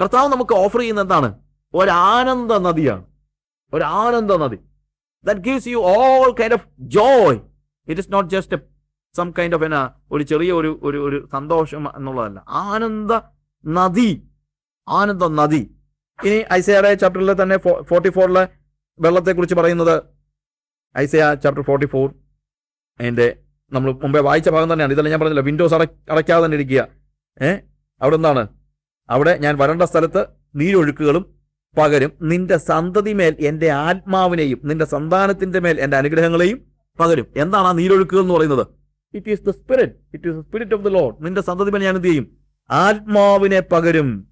കർത്താവ് നമുക്ക് ഓഫർ ചെയ്യുന്ന എന്താണ് ഒരാനന്ദ നദിയാണ്. ഒരാനന്ദ നദി. That gives you all kind of joy it is not just some kind of എന്നാ ഒരു ചെറിയ ഒരു ഒരു ഒരു സന്തോഷം എന്നുള്ളതല്ല. ആനന്ദ നദി. ആനന്ദ നദി. ഇനി ഐസയുടെ ചാപ്റ്ററിൽ തന്നെ ഫോർട്ടി ഫോറിലെ വെള്ളത്തെക്കുറിച്ച് പറയുന്നത് ഐസയ ചാപ്റ്റർ ഫോർട്ടി ഫോർ അതിന്റെ നമ്മൾ മുമ്പേ വായിച്ച ഭാഗം തന്നെയാണ്. ഇതെല്ലാം ഞാൻ പറഞ്ഞില്ല. വിൻഡോസ് അട അടയ്ക്കാതെ തന്നെ ഇരിക്കുക. ഏഹ് അവിടെ എന്താണ് അവിടെ ഞാൻ വരേണ്ട സ്ഥലത്ത് നീരൊഴുക്കുകളും പകരും നിന്റെ സന്തതി മേൽ എന്റെ ആത്മാവിനെയും നിന്റെ സന്താനത്തിന്റെ മേൽ എന്റെ അനുഗ്രഹങ്ങളെയും പകരും. എന്താണ് ആ നീരൊഴുക്കുകൾ എന്ന് പറയുന്നത്? It is the spirit it is the spirit of the Lord നിന്റെ സന്തതി മേൽ ഞാൻ എന്ത് ചെയ്യും? ആത്മാവിനെ പകരും.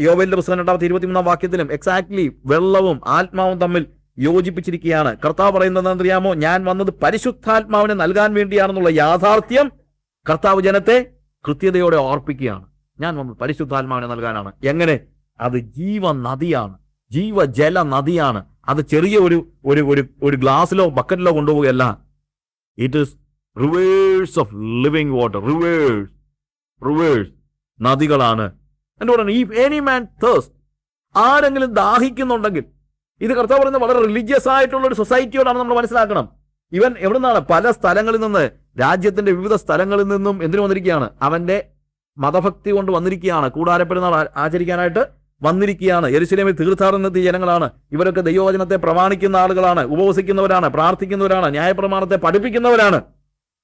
യോവേലിന്റെ പുസ്തകം രണ്ടാമത്തെ ഇരുപത്തിമൂന്നാം വാക്യത്തിലും എക്സാക്ട്ലി വെള്ളവും ആത്മാവും തമ്മിൽ യോജിപ്പിച്ചിരിക്കുകയാണ്. കർത്താവ് പറയുന്നത് അറിയാമോ ഞാൻ വന്നത് പരിശുദ്ധാത്മാവിനെ നൽകാൻ വേണ്ടിയാണെന്നുള്ള യാഥാർത്ഥ്യം കർത്താവ് ജനത്തെ കൃത്യതയോടെ ഓർപ്പിക്കുകയാണ്. ഞാൻ വന്ന് പരിശുദ്ധാത്മാവിനെ നൽകാനാണ്. എങ്ങനെ? അത് ജീവ നദിയാണ് ജീവജല നദിയാണ് അത് ചെറിയ ഒരു ഒരു ഒരു ഒരു ഗ്ലാസ്സിലോ ബക്കറ്റിലോ കൊണ്ടുപോവുകയല്ല. It is rivers of living water rivers rivers നദികളാണ്. എന്റെ പറയുന്നത് ഈ എനി മാൻ തേഴ്സ് ആരെങ്കിലും ദാഹിക്കുന്നുണ്ടെങ്കിൽ ഇത് കർത്താവ് പറയുന്നത് വളരെ റിലീജിയസ് ആയിട്ടുള്ള ഒരു സൊസൈറ്റിയോടാണ് നമ്മൾ മനസ്സിലാക്കണം. ഇവൻ എവിടെ നിന്നാണ് പല സ്ഥലങ്ങളിൽ നിന്ന് രാജ്യത്തിന്റെ വിവിധ സ്ഥലങ്ങളിൽ നിന്നും എന്തിനു വന്നിരിക്കുകയാണ്? അവന്റെ മതഭക്തി കൊണ്ട് വന്നിരിക്കുകയാണ്. കൂടാരപ്പെരുന്നാൾ ആചരിക്കാനായിട്ട് വന്നിരിക്കുകയാണ്. എരുശലേമിൽ തീർത്ഥാടനത്തിയ ജനങ്ങളാണ്. ഇവരൊക്കെ ദൈവവചനത്തെ പ്രമാണിക്കുന്ന ആളുകളാണ്. ഉപവസിക്കുന്നവരാണ്. പ്രാർത്ഥിക്കുന്നവരാണ്. ന്യായപ്രമാണത്തെ പഠിപ്പിക്കുന്നവരാണ്.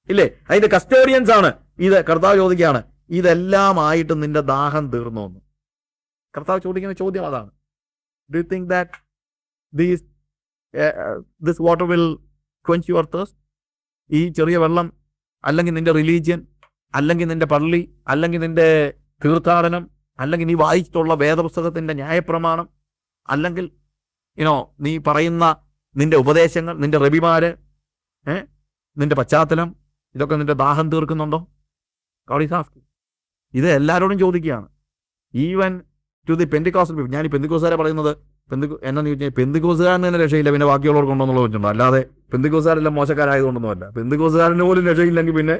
ഇല്ലേ? അതിന്റെ കസ്റ്റോറിയൻസ് ആണ്. ഇത് കർത്താവ് ചോദിക്കുകയാണ് ഇതെല്ലാം ആയിട്ട് നിന്റെ ദാഹം തീർന്നു എന്ന്? കർത്താവ് ചോദിക്കുന്ന ചോദ്യം അതാണ്. Do think that these this water will quench your thirst ഈ ചെറിയ വെള്ളം അല്ലെങ്കിൽ നിന്റെ റിലീജിയൻ അല്ലെങ്കിൽ നിന്റെ പള്ളി അല്ലെങ്കിൽ നിന്റെ തീർത്ഥാടനം അല്ലെങ്കിൽ നീ വായിച്ചിട്ടുള്ള വേദപുസ്തകത്തിന്റെ ന്യായപ്രമാണം അല്ലെങ്കിൽ ഇനോ നീ പറയുന്ന നിന്റെ ഉപദേശങ്ങൾ നിന്റെ റബിമാര് നിന്റെ പശ്ചാത്തലം ഇതൊക്കെ നിന്റെ ദാഹം തീർക്കുന്നുണ്ടോ? ഇത് എല്ലാവരോടും ചോദിക്കുകയാണ്. ഈവൻ ടു ദി പെന്തിക്കോസ് ഞാൻ ഈ പെന്തിക്കോസുകാരെ പറയുന്നത് പെന്തിക്കോ എന്നാന്ന് ചോദിച്ചാൽ പെന്തിക്കോസുകാരന് തന്നെ രക്ഷയില്ല പിന്നെ ബാക്കിയുള്ളവർക്ക് ഉണ്ടോന്നുള്ള വെച്ചിട്ടുണ്ടോ. അല്ലാതെ പെന്തിക്കോസുകാരെല്ലാം മോശക്കാരായതുകൊണ്ടൊന്നുമല്ല. പെന്തിക്കോസുകാരന് പോലും രക്ഷയില്ലെങ്കിൽ പിന്നെ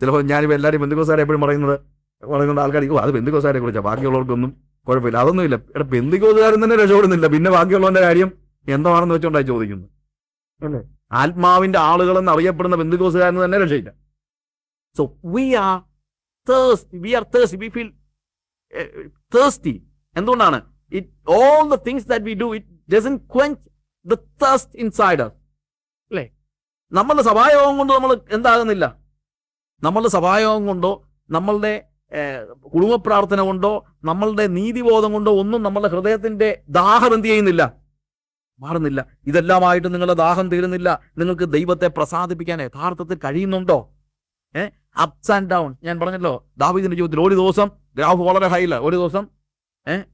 ചിലപ്പോൾ ഞാനിപ്പോൾ എല്ലാവരും ബന്ധുക്കോസാരെ എപ്പോഴും പറയുന്നത് പറയുന്നത് ആൾക്കാർക്ക് "ഓ, അത് ബന്ധുക്കോസാരെ കുറിച്ചാണ് ബാക്കിയുള്ളവർക്കൊന്നും കുഴപ്പമില്ല. അതൊന്നുമില്ല. എടാ പെന്തിക്കോസുകാരൻ തന്നെ രക്ഷപ്പെടുന്നില്ല. പിന്നെ ബാക്കിയുള്ളവന്റെ കാര്യം എന്താണെന്ന് വെച്ചുകൊണ്ടായി ചോദിക്കുന്നത്. അല്ലേ? ആത്മാവിന്റെ ആളുകളെന്ന് അറിയപ്പെടുന്ന ബന്ധുക്കോസുകാരെന്ന് തന്നെ രക്ഷയില്ല. So we are thirsty we are thirsty we feel thirsty എന്തുകൊണ്ടാണ്? It all the things that we do it doesn't quench the thirst inside അല്ലേ? നമ്മളുടെ സഭായോഗം കൊണ്ട് നമ്മൾ എന്താകുന്നില്ല. നമ്മളുടെ സഭായോഗം കൊണ്ടോ നമ്മളുടെ കുടുംബ പ്രാർത്ഥന കൊണ്ടോ നമ്മളുടെ നീതിബോധം കൊണ്ടോ ഒന്നും നമ്മളുടെ ഹൃദയത്തിന്റെ ദാഹം എന്ത് ചെയ്യുന്നില്ല? മാറുന്നില്ല. ഇതെല്ലാമായിട്ട് നിങ്ങളുടെ ദാഹം തീരുന്നില്ല. നിങ്ങൾക്ക് ദൈവത്തെ പ്രസാദിപ്പിക്കാൻ യഥാർത്ഥത്തിൽ കഴിയുന്നുണ്ടോ? ഏഹ് അപ്സ് ആൻഡ് ഡൗൺ ഞാൻ പറഞ്ഞല്ലോ ദാവിദിന്റെ ജീവിതത്തിൽ ഒരു ദിവസം ഗ്രാഫ് വളരെ ഹൈല ഒരു ദിവസം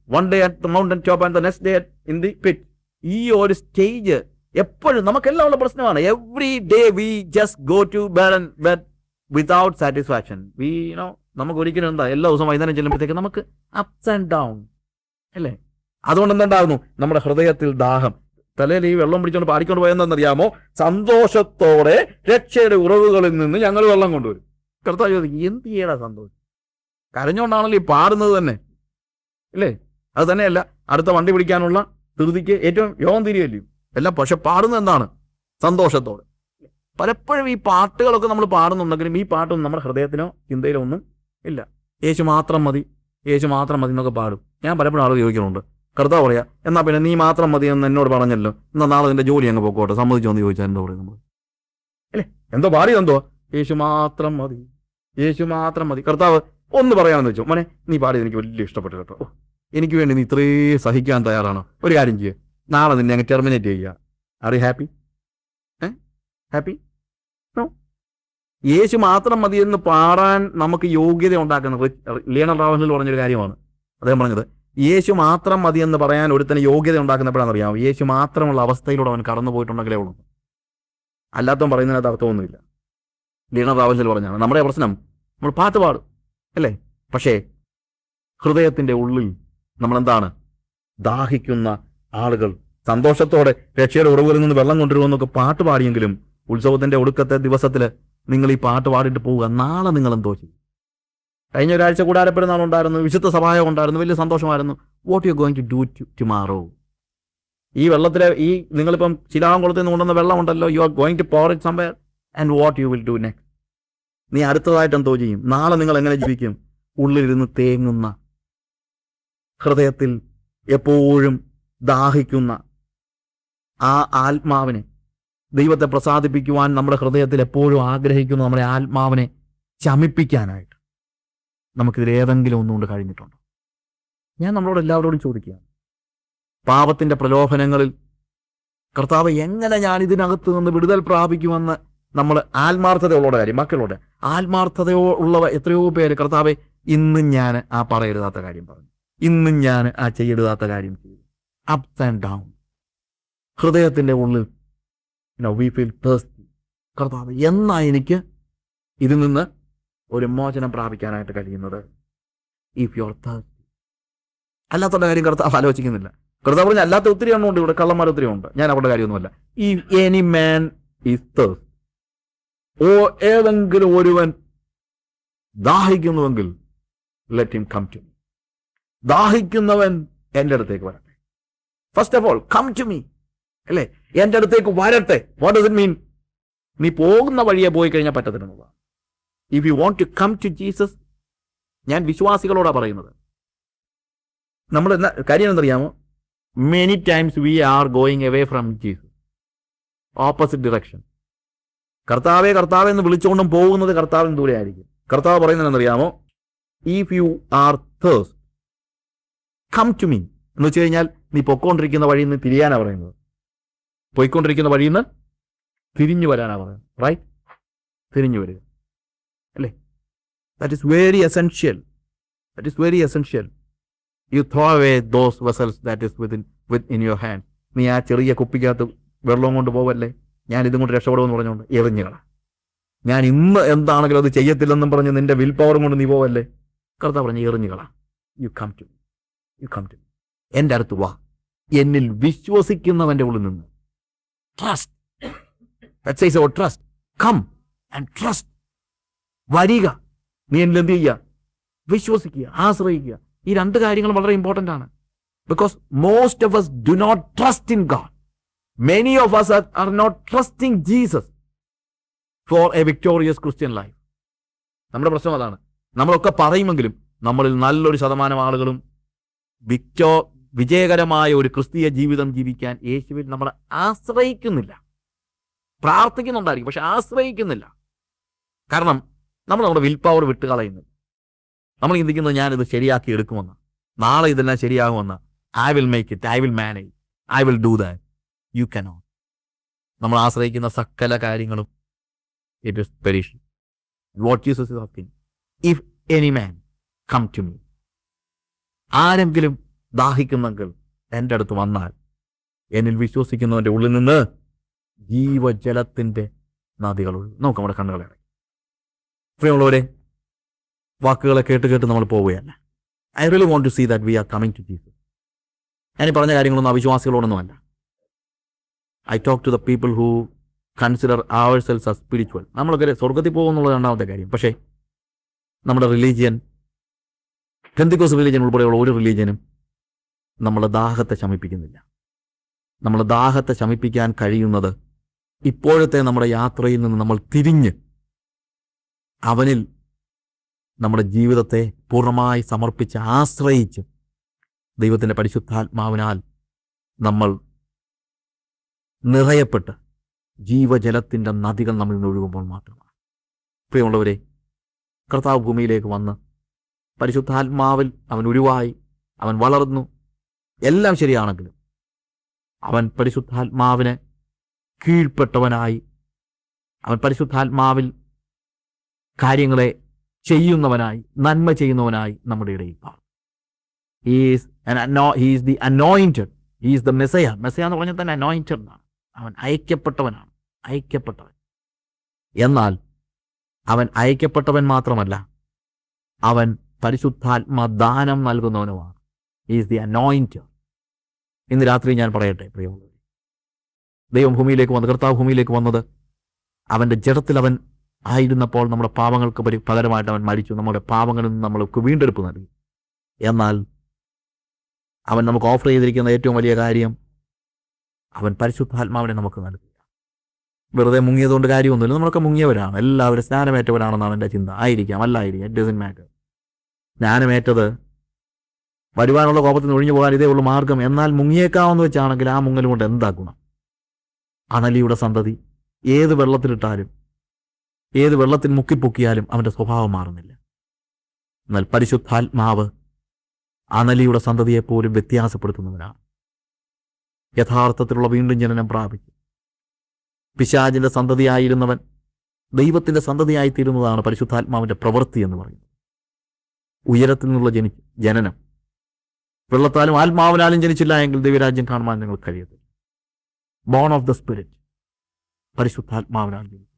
one day at mountain top and the next day in the pit ഈ ഒരു സ്റ്റേജ് എപ്പോഴും നമുക്കെല്ലാം ഉള്ള പ്രശ്നമാണ്. Every day we just go to bed bed without satisfaction we know നമുക്ക് ഒരിക്കലും എന്താ എല്ലാ ദിവസവും വൈകുന്നേരം ചെല്ലുമ്പോഴത്തേക്ക് നമുക്ക് അപ്സ് ആൻഡ് ഡൗൺ അല്ലേ? അതുകൊണ്ട് എന്തുണ്ടാകുന്നു? നമ്മുടെ ഹൃദയത്തിൽ ദാഹം. തലയിൽ ഈ വെള്ളം പിടിച്ചുകൊണ്ട് പാടിക്കൊണ്ട് പോയെന്നറിയാമോ സന്തോഷത്തോടെ രക്ഷയുടെ ഉറവുകളിൽ നിന്ന് ഞങ്ങൾ വെള്ളം കൊണ്ടുവരും. കർത്താവ് ചോദിക്കും എന്ത് ചെയ്യടാ സന്തോഷം? കരഞ്ഞുകൊണ്ടാണല്ലോ ഈ പാടുന്നത് തന്നെ. ഇല്ലേ? അത് തന്നെയല്ല അടുത്ത വണ്ടി പിടിക്കാനുള്ള ധൃതിക്ക് ഏറ്റവും യോഗം തിരിയല്ലേ എല്ലാം പക്ഷെ പാടുന്നത് എന്താണ്? സന്തോഷത്തോടെ. പലപ്പോഴും ഈ പാട്ടുകളൊക്കെ നമ്മൾ പാടുന്നുണ്ടെങ്കിലും ഈ പാട്ടൊന്നും നമ്മുടെ ഹൃദയത്തിനോ ചിന്തയിലോ ഒന്നും ഇല്ല. യേശു മാത്രം മതി യേശു മാത്രം മതി എന്നൊക്കെ പാടും. ഞാൻ പലപ്പോഴും ആളുകൾ ചോദിക്കുന്നുണ്ട് കർത്താവ് പറയാ എന്നാൽ പിന്നെ നീ മാത്രം മതി എന്ന് എന്നോട് പറഞ്ഞല്ലോ എന്നാൽ നാളെ നിന്റെ ജോലി അങ്ങ് പോക്കോട്ടെ സമ്മതിച്ചോ എന്ന് ചോദിച്ചാൽ എന്തോ പറയും നമ്മൾ അല്ലേ? എന്തോ പാടി എന്തോ? യേശു മാത്രം മതി യേശു മാത്രം മതി. കർത്താവ് ഒന്ന് പറയാമെന്ന് വെച്ചു മോനെ നീ പാടി എനിക്ക് വലിയ ഇഷ്ടപ്പെട്ടു കേട്ടോ. എനിക്ക് വേണ്ടി നീ ഇത്രേ സഹിക്കാൻ തയ്യാറാണോ? ഒരു കാര്യം ചെയ്യുക നാളെ നിന്നെ അങ്ങ് ടെർമിനേറ്റ് ചെയ്യുക ആർ യു ഹാപ്പി ഏ? ഹാപ്പി യേശു മാത്രം മതി എന്ന് പാടാൻ നമുക്ക് യോഗ്യത ഉണ്ടാക്കുന്നത് ലിയണൽ റാവനിൽ പറഞ്ഞൊരു കാര്യമാണ്. അദ്ദേഹം പറഞ്ഞത് യേശു മാത്രം മതി എന്ന് പറയാൻ ഒരുത്തന് യോഗ്യത ഉണ്ടാക്കുന്നപ്പോഴാണെന്ന് അറിയാമോ? യേശു മാത്രമുള്ള അവസ്ഥയിലൂടെ അവൻ കടന്നു പോയിട്ടുണ്ടെങ്കിലേ ഉള്ളൂ. അല്ലാത്തവൻ പറയുന്നതിനകത്ത് അർത്ഥമൊന്നുമില്ല. ലീണർ റാവൻസിൽ പറഞ്ഞാണ് നമ്മുടെ പ്രശ്നം നമ്മൾ പാട്ട് പാടും അല്ലേ? പക്ഷേ ഹൃദയത്തിന്റെ ഉള്ളിൽ നമ്മളെന്താണ്? ദാഹിക്കുന്ന ആളുകൾ. സന്തോഷത്തോടെ രക്ഷയുടെ ഉറവുകളിൽ നിന്ന് വെള്ളം കൊണ്ടുവരുമെന്നൊക്കെ പാട്ട് പാടിയെങ്കിലും ഉത്സവത്തിന്റെ ഒടുക്കത്തെ ദിവസത്തിൽ നിങ്ങൾ ഈ പാട്ട് പാടിയിട്ട് പോവുക. നാളെ നിങ്ങൾ എന്തോ ചെയ്യും. കഴിഞ്ഞ ഒരാഴ്ച കൂടാരപ്പെരുന്നാൾ ഉണ്ടായിരുന്നു വിശുദ്ധ സഭായം ഉണ്ടായിരുന്നു. വലിയ സന്തോഷമായിരുന്നു. What you going to do tomorrow ഈ വെള്ളത്തിലെ ഈ നിങ്ങളിപ്പം ശിലാകുളത്തിൽ നിന്ന് കൊണ്ടുവന്ന വെള്ളം ഉണ്ടല്ലോ you are going to pour it somewhere and what you will do next നീ അടുത്തതായിട്ട് എന്തോ ചെയ്യും. നാളെ നിങ്ങൾ എങ്ങനെ ജീവിക്കും? ഉള്ളിലിരുന്ന് തേങ്ങുന്ന ഹൃദയത്തിൽ എപ്പോഴും ദാഹിക്കുന്ന ആ ആത്മാവിനെ ദൈവത്തെ പ്രസാദിപ്പിക്കുവാൻ നമ്മുടെ ഹൃദയത്തിൽ എപ്പോഴും ആഗ്രഹിക്കുന്നു നമ്മുടെ ആത്മാവിനെ ചമിപ്പിക്കാനായിട്ട് നമുക്കിതിൽ ഏതെങ്കിലും ഒന്നുകൊണ്ട് കഴിഞ്ഞിട്ടുണ്ടോ? ഞാൻ നമ്മളോട് എല്ലാവരോടും ചോദിക്കുകയാണ്. പാപത്തിന്റെ പ്രലോഭനങ്ങളിൽ കർത്താവ് എങ്ങനെ ഞാൻ ഇതിനകത്ത് നിന്ന് വിടുതൽ പ്രാപിക്കുമെന്ന് നമ്മൾ ആത്മാർത്ഥതയുള്ള കാര്യം മക്കളോട് ആത്മാർത്ഥതയോ ഉള്ളവ എത്രയോ പേര് കർത്താവെ ഇന്നും ഞാൻ ആ പറയരുതാത്ത കാര്യം പറഞ്ഞു. ഇന്നും ഞാൻ ആ ചെയ്യരുതാത്ത കാര്യം ചെയ്തു. അപ്സ് ആൻഡ് ഡൗൺ ഹൃദയത്തിന്റെ ഉള്ളിൽ വി ഫീൽ തേഴ്സ്റ്റി കർത്താവ് എന്നാ എനിക്ക് ഇതിൽ നിന്ന് ഒരു മോചനം പ്രാപിക്കാനായിട്ട് കഴിയുന്നത്? ഇഫ് യുവർ തേഴ്സ്റ്റി അല്ലാത്തുള്ള കാര്യം കർത്താവ് ആലോചിക്കുന്നില്ല. കർത്താവ് പറഞ്ഞ അല്ലാത്ത ഒത്തിരി എണ്ണമുണ്ട് ഇവിടെ കള്ളന്മാർ ഒത്തിരി ഉണ്ട്. ഞാൻ അവരുടെ കാര്യമൊന്നുമല്ല. ഈ any man is thirst oh ഏതെങ്കിലും ഒരുവൻ ദാഹിക്കുന്നുവെങ്കിൽ let him come to me ദാഹിക്കുന്നവൻ എന്റെ അടുത്തേക്ക് വരട്ടെ. First of all come to me അല്ലേ? എന്റെ അടുത്തേക്ക് വരട്ടെ. വാട്ട് ഡസ് മീൻ നീ പോകുന്ന വഴിയെ പോയി കഴിഞ്ഞാൽ പറ്റത്തില്ലെന്നുള്ളതാണ് if you want to come to Jesus ഞാൻ വിശ്വാസികളോടാണ് പറയുന്നത്. നമ്മൾ എന്നാ കാര്യം എന്തറിയാമോ many times we are going away from Jesus opposite direction കർത്താവെ കർത്താവ് എന്ന് വിളിച്ചുകൊണ്ടും പോകുന്നത് കർത്താവിന് ദൂരെ ആയിരിക്കും. കർത്താവ് പറയുന്നത് എന്നറിയാമോ if you are thirst come to me എന്ന് വെച്ച് കഴിഞ്ഞാൽ നീ പൊക്കോണ്ടിരിക്കുന്ന വഴി നിന്ന് തിരിയാനാണ് പറയുന്നത്. പോയിക്കൊണ്ടിരിക്കുന്ന വഴിയിൽ നിന്ന് തിരിഞ്ഞു വരാനാണ് പറയുന്നത് റൈറ്റ് തിരിഞ്ഞു വരിക. അല്ലേ? That is very essential that is very essential you throw away those vessels that is within with in your hand നീ ആ ചെറിയ കുപ്പിക്കകത്ത് വെള്ളം കൊണ്ട് പോവല്ലേ? ഞാൻ ഇതും കൊണ്ട് രക്ഷപ്പെടുമെന്ന് പറഞ്ഞുകൊണ്ട് എറിഞ്ഞുകള ഞാൻ ഇന്ന് എന്താണെങ്കിലും അത് ചെയ്യത്തില്ലെന്നും പറഞ്ഞ് നിന്റെ വിൽ പവറും കൊണ്ട് നീ പോവല്ലേ? കർത്താവ് പറഞ്ഞ് എറിഞ്ഞുകള you come to you come to എന്റെ അടുത്ത് വാ. എന്നിൽ വിശ്വസിക്കുന്നവന്റെ ഉള്ളിൽ നിന്ന് trust oh trust come and trust വരിക. നീ എന്നിൽ എന്ത് ചെയ്യുക? വിശ്വസിക്കുക ആശ്രയിക്കുക. ഈ രണ്ട് കാര്യങ്ങൾ വളരെ ഇമ്പോർട്ടന്റ് ആണ്. Because most of us do not trust in God many of us are, are not trusting Jesus for a victorious Christian life നമ്മുടെ പ്രശ്നം അതാണ്. നമ്മളൊക്കെ പറയുമെങ്കിലും നമ്മളിൽ നല്ലൊരു ശതമാനം ആളുകളും വിക്ടോ വിജയകരമായ ഒരു ക്രിസ്തീയ ജീവിതം ജീവിക്കാൻ യേശുവിൽ നമ്മൾ ആശ്രയിക്കുന്നില്ല. പ്രാർത്ഥിക്കുന്നുണ്ടായിരിക്കും പക്ഷെ ആശ്രയിക്കുന്നില്ല. കാരണം നമ്മൾ നമ്മുടെ വിൽ പവർ വിട്ട് കളയുന്നു. നമ്മൾ ചിന്തിക്കുന്നത് ഞാനിത് ശരിയാക്കി എടുക്കുമെന്ന്. നാളെ ഇതെല്ലാം ശരിയാകുമെന്ന്. I will make it I will manage I will do that you cannot നമ്മൾ ആശ്രയിക്കുന്ന സകല കാര്യങ്ങളും it is perishing what Jesus is asking if any man come to me ആരെങ്കിലും ദാഹിക്കുന്നെങ്കിൽ എന്റെ അടുത്ത് വന്നാൽ എന്നിൽ വിശ്വസിക്കുന്നവന്റെ ഉള്ളിൽ നിന്ന് ജീവജലത്തിന്റെ നദികളുള്ളൂ നമുക്ക് നമ്മുടെ കണ്ണുകളെ. പ്രിയമുള്ളവരെ വാക്കുകളെ കേട്ട് കേട്ട് നമ്മൾ പോവുകയല്ല? I really want to see that we are coming to Jesus ഞാൻ ഈ പറഞ്ഞ കാര്യങ്ങളൊന്നും അവിശ്വാസികളോടൊന്നുമല്ല. I talk to the people who consider ourselves ആ സ്പിരിച്വൽ നമ്മളൊക്കെ സ്വർഗത്തിൽ പോകുന്നുള്ള രണ്ടാമത്തെ കാര്യം. പക്ഷേ നമ്മുടെ റിലീജിയൻ പെന്തിക്കോസ് റിലീജിയൻ ഉൾപ്പെടെയുള്ള ഒരു റിലീജിയനും നമ്മളെ ദാഹത്തെ ശമിപ്പിക്കുന്നില്ല. നമ്മളെ ദാഹത്തെ ശമിപ്പിക്കാൻ കഴിയുന്നത് ഇപ്പോഴത്തെ നമ്മുടെ യാത്രയിൽ നിന്ന് നമ്മൾ തിരിഞ്ഞ് അവനിൽ നമ്മുടെ ജീവിതത്തെ പൂർണമായി സമർപ്പിച്ച് ആശ്രയിച്ച് ദൈവത്തിന്റെ പരിശുദ്ധാത്മാവിനാൽ നമ്മൾ നിറയപ്പെട്ട് ജീവജലത്തിന്റെ നദികൾ നമ്മിൽ നിന്ന് ഒഴുകുമ്പോൾ മാത്രമാണ്. പ്രിയമുള്ളവരെ കർത്താവ് ഭൂമിയിലേക്ക് വന്ന് പരിശുദ്ധാത്മാവിൽ അവൻ ഉരുവായി അവൻ വളർന്നു എല്ലാം ശരിയാണെങ്കിലും അവൻ പരിശുദ്ധാത്മാവിന് കീഴ്പ്പെട്ടവനായി അവൻ പരിശുദ്ധാത്മാവിൽ കാര്യങ്ങളെ ചെയ്യുന്നവനായി നന്മ ചെയ്യുന്നവനായി നമ്മുടെ ഇടയിൽ is he's the anointed he's the messiah messiah എന്ന് പറഞ്ഞാൽ തന്നെ അനോയിന്റഡ് എന്നാണ്. അവൻ അയക്കപ്പെട്ടവനാണ്. അയക്കപ്പെട്ടവൻ. എന്നാൽ അവൻ അയക്കപ്പെട്ടവൻ മാത്രമല്ല അവൻ പരിശുദ്ധാത്മ ദാനം നൽകുന്നവനുമാണ് ഈസ് ദി അനോയിന്റഡ് ഇന്ന് രാത്രി ഞാൻ പറയട്ടെ പ്രിയമുള്ളവർ ദൈവം ഭൂമിയിലേക്ക് വന്ന് കർത്താവ് ഭൂമിയിലേക്ക് വന്നത് അവന്റെ ജഡത്തിൽ അവൻ ആയിരുന്നപ്പോൾ നമ്മുടെ പാവങ്ങൾക്ക് പരി പകരമായിട്ട് അവൻ മരിച്ചു. നമ്മുടെ പാവങ്ങളിൽ നിന്ന് നമ്മൾക്ക് വീണ്ടെടുപ്പ് നൽകി. എന്നാൽ അവൻ നമുക്ക് ഓഫർ ചെയ്തിരിക്കുന്ന ഏറ്റവും വലിയ കാര്യം അവൻ പരിശുദ്ധാത്മാവിനെ നമുക്ക് നൽകി. വെറുതെ മുങ്ങിയതുകൊണ്ട് കാര്യമൊന്നുമില്ല. നമ്മളൊക്കെ മുങ്ങിയവരാണ്. എല്ലാവരും സ്നാനമേറ്റവരാണെന്നാണ് എന്റെ ചിന്ത. ആയിരിക്കാം അല്ലായിരിക്കാം. ഇറ്റ് ഡസൻ മാറ്റർ സ്നാനമേറ്റത് വരുവാനുള്ള കോപത്തിൽ നിന്ന് ഒഴിഞ്ഞു പോകാൻ ഇതേ ഉള്ളൂ മാർഗം. എന്നാൽ മുങ്ങിയേക്കാമെന്ന് വെച്ചാണെങ്കിൽ ആ മുങ്ങൽ കൊണ്ട് എന്താ ഗുണം? അണലിയുടെ സന്തതി ഏത് വെള്ളത്തിലിട്ടാലും ഏത് വെള്ളത്തിൽ മുക്കിപ്പൊക്കിയാലും അവന്റെ സ്വഭാവം മാറുന്നില്ല. എന്നാൽ പരിശുദ്ധാത്മാവ് അണലിയുടെ സന്തതിയെപ്പോലും വ്യത്യാസപ്പെടുത്തുന്നവനാണ്. യഥാർത്ഥത്തിലുള്ള വീണ്ടും ജനനം പ്രാപിച്ചു പിശാചിന്റെ സന്തതിയായിരുന്നവൻ ദൈവത്തിന്റെ സന്തതിയായിത്തീരുന്നതാണ് പരിശുദ്ധാത്മാവിന്റെ പ്രവൃത്തി എന്ന് പറയുന്നത്. ഉയരത്തിൽ നിന്നുള്ള ജനി ജനനം. വെള്ളത്താലും ആത്മാവിനാലും ജനിച്ചില്ല എങ്കിൽ ദൈവരാജ്യം കാണുവാൻ നിങ്ങൾ കഴിയത്തില്ല. ബോൺ ഓഫ് ദ സ്പിരിറ്റ് പരിശുദ്ധാത്മാവിനാൽ ജനിച്ചു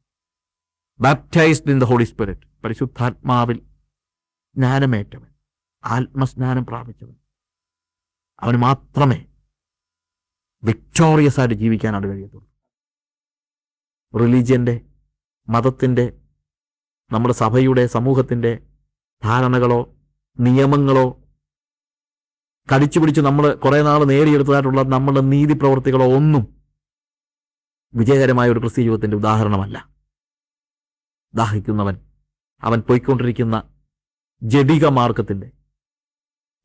baptized in the Holy Spirit പരിശുദ്ധാത്മാവിൽ ജ്ഞാനമേറ്റവൻ. ആത്മസ്നാനം പ്രാപിച്ചവൻ. അവന് മാത്രമേ വിക്ടോറിയസ് ആയിട്ട് ജീവിക്കാനാണ് കഴിയത്തുള്ളൂ. റിലീജിയന്റെ മതത്തിന്റെ നമ്മുടെ സഭയുടെ സമൂഹത്തിന്റെ ധാരണകളോ നിയമങ്ങളോ കടിച്ചു പിടിച്ച് നമ്മൾ കുറേ നാൾ നേടിയെടുത്തതായിട്ടുള്ള നമ്മളുടെ നീതി പ്രവർത്തികളോ ഒന്നും വിജയകരമായ ഒരു ക്രിസ്ത്യ ജീവിതത്തിന്റെ ഉദാഹരണമല്ല. ദാഹിക്കുന്നവൻ അവൻ പോയിക്കൊണ്ടിരിക്കുന്ന ജഡിക മാർഗത്തിന്റെ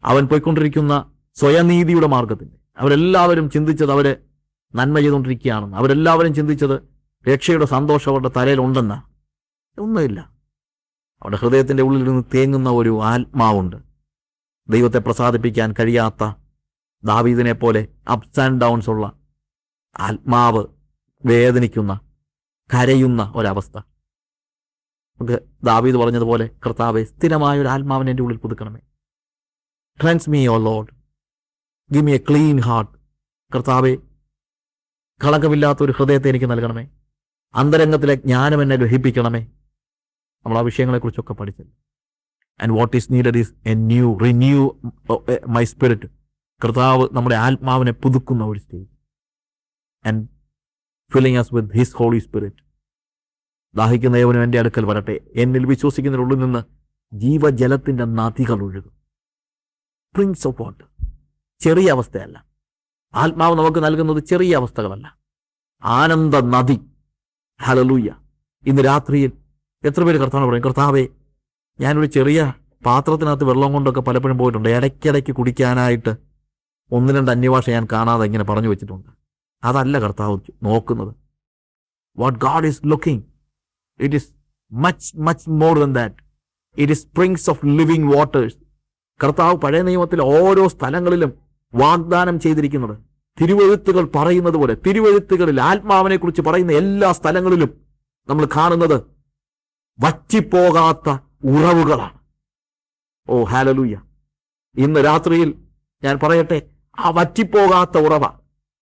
അവൻ പോയിക്കൊണ്ടിരിക്കുന്ന സ്വയനീതിയുടെ മാർഗത്തിന്റെ അവരെല്ലാവരും ചിന്തിച്ചത് അവർ നന്മ ചെയ്തുകൊണ്ടിരിക്കുകയാണെന്ന് അവരെല്ലാവരും ചിന്തിച്ചത് രക്ഷയുടെ സന്തോഷം അവരുടെ തലയിലുണ്ടെന്ന. ഒന്നുമില്ല. അവരുടെ ഹൃദയത്തിന്റെ ഉള്ളിൽ നിന്ന് തേങ്ങുന്ന ഒരു ആത്മാവുണ്ട്. ദൈവത്തെ പ്രസാദിപ്പിക്കാൻ കഴിയാത്ത ദാവീദിനെ പോലെ അപ്സ് ആൻഡ് ഡൗൺസ് ഉള്ള ആത്മാവ് വേദനിക്കുന്ന കരയുന്ന ഒരവസ്ഥ. നമുക്ക് ദാവീദ് പറഞ്ഞതുപോലെ കർത്താവെ സ്ഥിരമായ ഒരു ആത്മാവിനെ എന്റെ ഉള്ളിൽ പുതുക്കണമേ. Trans me o Lord give me a clean heart കർത്താവെ കളങ്കമില്ലാത്ത ഒരു ഹൃദയത്തെ എനിക്ക് നൽകണമേ. അന്തരംഗത്തിലെ ജ്ഞാനം എന്നെ ഗ്രഹിപ്പിക്കണമേ. നമ്മൾ ആ വിഷയങ്ങളെക്കുറിച്ചൊക്കെ പഠിച്ചല്ലോ and what is needed is a new renew my spirit കർത്താവ് നമ്മുടെ ആത്മാവിനെ പുതുക്കുന്ന ഒരു stage and filling us with his Holy Spirit ദാഹിക്കുന്ന ഏവനും എന്റെ അടുക്കൽ വരട്ടെ. എന്നിൽ വിശ്വസിക്കുന്നതിനുള്ളിൽ നിന്ന് ജീവജലത്തിന്റെ നദികൾ ഒഴുകും. പ്രിൻസ് ഓഫ് വാട്ടർ ചെറിയ അവസ്ഥയല്ല. ആത്മാവ് നമുക്ക് നൽകുന്നത് ചെറിയ അവസ്ഥകളല്ല. ആനന്ദ നദി. ഹലലൂയ ഇന്ന് രാത്രിയിൽ എത്ര പേര് കർത്താവ് പറയും കർത്താവേ ഞാനൊരു ചെറിയ പാത്രത്തിനകത്ത് വെള്ളം കൊണ്ടൊക്കെ പലപ്പോഴും പോയിട്ടുണ്ട്. ഇടയ്ക്കിടയ്ക്ക് കുടിക്കാനായിട്ട് ഒന്ന് രണ്ട് അന്യഭാഷ ഞാൻ കാണാതെ ഇങ്ങനെ പറഞ്ഞു വെച്ചിട്ടുണ്ട്. അതല്ല കർത്താവ് നോക്കുന്നത്. What God is looking it is much much more than that it is springs of living waters കർത്താവ് പഴയ നിയമത്തിൽ ഓരോ സ്ഥലങ്ങളിലും വാഗ്ദാനം ചെയ്തിരിക്കുന്നത്. തിരുവഴുത്തുകൾ പറയുന്നത് പോലെ തിരുവഴുത്തുകളിൽ ആത്മാവിനെ കുറിച്ച് പറയുന്ന എല്ലാ സ്ഥലങ്ങളിലും നമ്മൾ കാണുന്നത് വറ്റിപ്പോകാത്ത ഉറവുകളാണ്. ഓ ഹാലലൂയ. ഇന്ന് രാത്രിയിൽ ഞാൻ പറയട്ടെ ആ വറ്റിപ്പോകാത്ത ഉറവ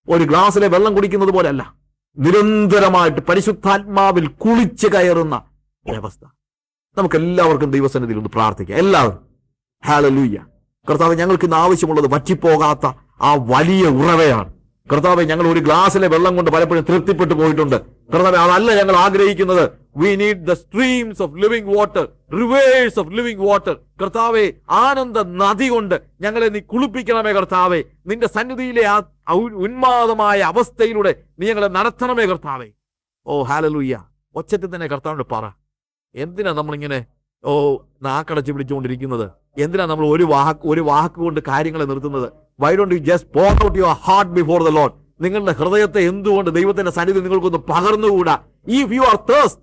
ഒരു ഗ്ലാസ്സിലെ വെള്ളം കുടിക്കുന്നത് പോലെയല്ല നിരന്തരമായിട്ട് പരിശുദ്ധാത്മാവിൽ കുളിച്ച് കയറുന്ന ഒരവസ്ഥ. നമുക്ക് എല്ലാവർക്കും ദൈവസന്നിധിയിൽ ഒന്ന് പ്രാർത്ഥിക്കാം. എല്ലാവരും ഹാലലൂയ്യ കർത്താവ് ഞങ്ങൾക്ക് ഇന്ന് ആവശ്യമുള്ളത് വറ്റിപ്പോകാത്ത ആ വലിയ ഉറവയാണ്. കർത്താവ് ഞങ്ങൾ ഒരു ഗ്ലാസ്സിലെ വെള്ളം കൊണ്ട് പലപ്പോഴും തൃപ്തിപ്പെട്ടു പോയിട്ടുണ്ട്. കർത്താവ് അതല്ല ഞങ്ങൾ ആഗ്രഹിക്കുന്നത് we need the streams of living water rivers of living water കർത്താവെ ആനന്ദ നദി കൊണ്ട് ഞങ്ങളെ നീ കുളിപ്പിക്കണമേ കർത്താവെ. നിന്റെ സന്നിധിയിലെ ആ ഉന്മാദമായ അവസ്ഥയിലൂടെ നീ ഞങ്ങളെ നടത്തണമേ കർത്താവെ. ഓ ഹാലലൂയ്യ ഒച്ചത്തിൽ തന്നെ കർത്താവിനോട് പറ. എന്തിനാ നമ്മളിങ്ങനെ ഓ നാക്കടച്ച് പിടിച്ചുകൊണ്ടിരിക്കുന്നത്? എന്തിനാ നമ്മൾ ഒരു വാക്ക് ഒരു വാക്ക് കൊണ്ട് കാര്യങ്ങളെ നിർത്തുന്നത്? Why don't you just pour out your heart before the Lord നിങ്ങളുടെ ഹൃദയത്തെ എന്തുകൊണ്ട് ദൈവത്തിന്റെ സന്നിധി നിങ്ങൾക്കൊന്ന് പകർന്നുകൂടാ? ഇഫ് യു ആർ തേഴ്സ്റ്റ്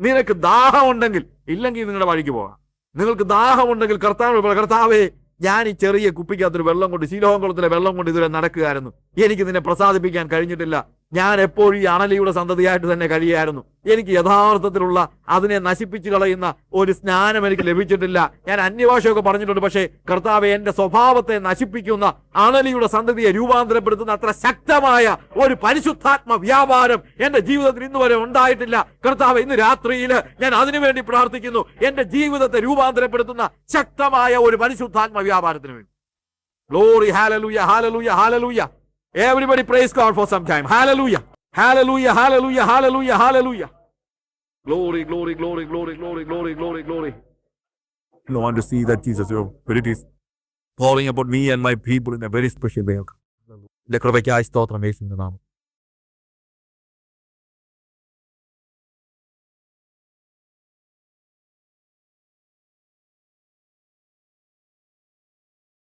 നിനക്ക് ദാഹമുണ്ടെങ്കിൽ ഇല്ലെങ്കിൽ നിങ്ങളുടെ വഴിക്ക് പോകാം. നിങ്ങൾക്ക് ദാഹമുണ്ടെങ്കിൽ കർത്താവ് കർത്താവേ ഞാൻ ഈ ചെറിയ കുപ്പിക്കകത്തൊരു വെള്ളം കൊണ്ട് ശീലോഹംകുളത്തിലെ വെള്ളം കൊണ്ട് ഇതുവരെ നടക്കുകയായിരുന്നു. എനിക്ക് നിന്നെ പ്രസാദിപ്പിക്കാൻ കഴിഞ്ഞിട്ടില്ല. ഞാൻ എപ്പോഴും ഈ അണലിയുടെ സന്തതിയായിട്ട് തന്നെ കഴിയായിരുന്നു എനിക്ക് യഥാർത്ഥത്തിലുള്ള അതിനെ നശിപ്പിച്ചു കളയുന്ന ഒരു സ്നാനം എനിക്ക് ലഭിച്ചിട്ടില്ല. ഞാൻ അന്യഭാഷയൊക്കെ പറഞ്ഞിട്ടുണ്ട് പക്ഷേ കർത്താവ് എന്റെ സ്വഭാവത്തെ നശിപ്പിക്കുന്ന അണലിയുടെ സന്തതിയെ രൂപാന്തരപ്പെടുത്തുന്ന അത്ര ശക്തമായ ഒരു പരിശുദ്ധാത്മ വ്യാപാരം എന്റെ ജീവിതത്തിൽ ഇന്ന് വരെ ഉണ്ടായിട്ടില്ല. കർത്താവ് ഇന്ന് രാത്രിയിൽ ഞാൻ അതിനുവേണ്ടി പ്രാർത്ഥിക്കുന്നു. എന്റെ ജീവിതത്തെ രൂപാന്തരപ്പെടുത്തുന്ന ശക്തമായ ഒരു പരിശുദ്ധാത്മ വ്യാപാരത്തിന് വേണ്ടി. Glory hallelujah hallelujah hallelujah Everybody praise God for some time hallelujah hallelujah hallelujah hallelujah hallelujah Glory, glory, glory, glory, glory, glory, glory, glory. I want to see that Jesus, your spirit is pouring about me and my people in a very special way. എന്റെ കൃപയ്ക്കായി സ്തോത്രം യേശുവിന്റെ നാമം